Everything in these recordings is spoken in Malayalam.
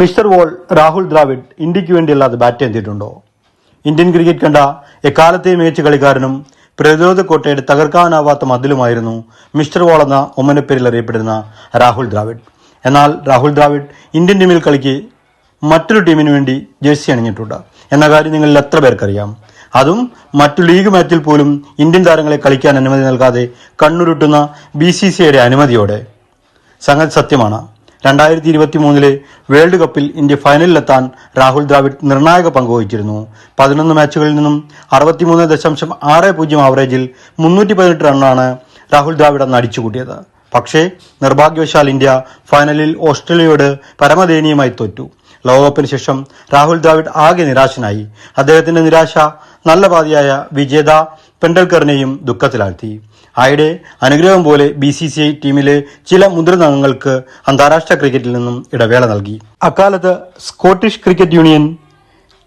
മിസ്റ്റർ വോൾ രാഹുൽ ദ്രാവിഡ് ഇന്ത്യയ്ക്ക് വേണ്ടിയല്ലാതെ ബാറ്റ് ചെയ്തിട്ടുണ്ടോ ഇന്ത്യൻ ക്രിക്കറ്റ് കണ്ട എക്കാലത്തെയും മികച്ച കളിക്കാരനും പ്രതിരോധ കോട്ടയുടെ തകർക്കാനാവാത്ത മതിലുമായിരുന്നു മിസ്റ്റർ വോൾ എന്ന ഒമ്മനപ്പേരിൽ അറിയപ്പെടുന്ന രാഹുൽ ദ്രാവിഡ്. എന്നാൽ രാഹുൽ ദ്രാവിഡ് ഇന്ത്യൻ ടീമിൽ കളിക്ക് മറ്റൊരു ടീമിന് വേണ്ടി ജേഴ്സി അണിഞ്ഞിട്ടുണ്ട്. എന്ന കാര്യം നിങ്ങളിൽ എത്ര പേർക്കറിയാം? അതും മറ്റു ലീഗ് മാച്ചിൽ പോലും ഇന്ത്യൻ താരങ്ങളെ കളിക്കാൻ അനുമതി നൽകാതെ കണ്ണുരുട്ടുന്ന ബി സി സിയുടെ അനുമതിയോടെ. സംഗതി സത്യമാണ്. രണ്ടായിരത്തി ഇരുപത്തി മൂന്നിലെ വേൾഡ് കപ്പിൽ ഇന്ത്യ ഫൈനലിലെത്താൻ രാഹുൽ ദ്രാവിഡ് നിർണായക പങ്കുവഹിച്ചിരുന്നു പതിനൊന്ന് മാച്ചുകളിൽ നിന്നും അറുപത്തിമൂന്ന് ദശാംശം ആറ് പൂജ്യം ആവറേജിൽ മുന്നൂറ്റി പതിനെട്ട് റണ്ണാണ് രാഹുൽ ദ്രാവിഡ് അന്ന് അടിച്ചുകൂട്ടിയത്. പക്ഷേ നിർഭാഗ്യവശാൽ ഇന്ത്യ ഫൈനലിൽ ഓസ്ട്രേലിയയോട് പരമദയനീയമായി തോറ്റു. ലോകകപ്പിന് ശേഷം രാഹുൽ ദ്രാവിഡ് ആകെ നിരാശനായി. അദ്ദേഹത്തിന്റെ നിരാശ നല്ല പാതിയായ വിജേത പെണ്ടൽക്കറിനെയും ദുഃഖത്തിലാഴ്ത്തി. ആയിടെ അനുഗ്രഹം പോലെ ബി സി സി ഐ ടീമിലെ ചില മുതിർന്ന അന്താരാഷ്ട്ര ക്രിക്കറ്റിൽ നിന്നും ഇടവേള നൽകി. അക്കാലത്ത് സ്കോട്ടിഷ് ക്രിക്കറ്റ് യൂണിയൻ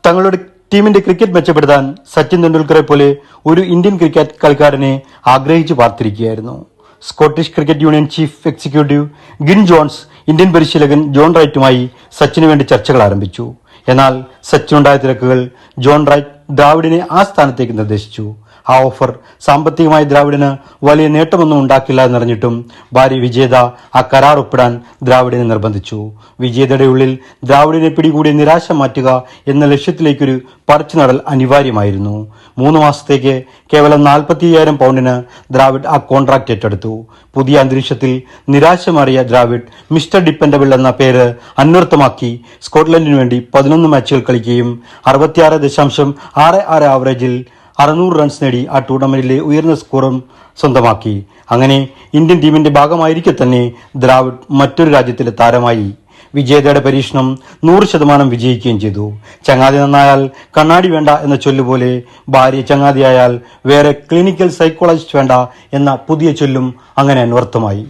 തങ്ങളുടെ ടീമിന്റെ ക്രിക്കറ്റ് മെച്ചപ്പെടുത്താൻ സച്ചിൻ തെണ്ടുൽക്കറെ പോലെ ഒരു ഇന്ത്യൻ ക്രിക്കറ്റ് കളിക്കാരനെ ആഗ്രഹിച്ചു പാർത്തിരിക്കുകയായിരുന്നു. Scottish cricket union chief executive Gwyn Jones Indian പരിശീലകൻ ജോൺ റൈറ്റുമായി സച്ചിന് വേണ്ടി ചർച്ചകൾ ആരംഭിച്ചു. എന്നാൽ സച്ചിനുണ്ടായ തിരക്കുകൾ ജോൺ റൈറ്റ് ദ്രാവിഡിനെ ആ സ്ഥാനത്തേക്ക് നിർദ്ദേശിച്ചു. ആ ഓഫർ സാമ്പത്തികമായി ദ്രാവിഡിന് വലിയ നേട്ടമൊന്നും ഉണ്ടാക്കില്ല എന്നറിഞ്ഞിട്ടും ഭാര്യ വിജേത ആ കരാർ ഒപ്പിടാൻ ദ്രാവിഡിനെ നിർബന്ധിച്ചു. വിജേതയുടെ ഉള്ളിൽ ദ്രാവിഡിനെ പിടികൂടി നിരാശ മാറ്റുക എന്ന ലക്ഷ്യത്തിലേക്കൊരു പറിച്ചുനടൽ അനിവാര്യമായിരുന്നു. മൂന്ന് മാസത്തേക്ക് കേവലം നാൽപ്പത്തി അയ്യായിരം പൗണ്ടിന് ദ്രാവിഡ് ആ കോൺട്രാക്ട് ഏറ്റെടുത്തു. പുതിയ അന്തരീക്ഷത്തിൽ നിരാശ മാറിയ ദ്രാവിഡ് മിസ്റ്റർ ഡിപ്പെൻഡബിൾ എന്ന പേര് അന്വർത്ഥമാക്കി സ്കോട്ട്ലൻഡിനു വേണ്ടി പതിനൊന്ന് മാച്ചുകൾ കളിക്കുകയും അറുപത്തിയാറ് ദശാംശം ആറ് ആറ് ആവറേജിൽ അറുന്നൂറ് റൺസ് നേടി ആ ടൂർണമെന്റിലെ ഉയർന്ന സ്കോറും സ്വന്തമാക്കി. അങ്ങനെ ഇന്ത്യൻ ടീമിന്റെ ഭാഗമായിരിക്കെ തന്നെ ദ്രാവിഡ് മറ്റൊരു രാജ്യത്തിലെ താരമായി. വിജേതയുടെ പരീക്ഷണം നൂറ് ശതമാനം വിജയിക്കുകയും ചെയ്തു. ചങ്ങാതി നന്നായാൽ കണ്ണാടി വേണ്ട എന്ന ചൊല്ലുപോലെ ഭാര്യ ചങ്ങാതിയായാൽ വേറെ ക്ലിനിക്കൽ സൈക്കോളജിസ്റ്റ് വേണ്ട എന്ന പുതിയ ചൊല്ലും അങ്ങനെ അന്വർത്ഥമായി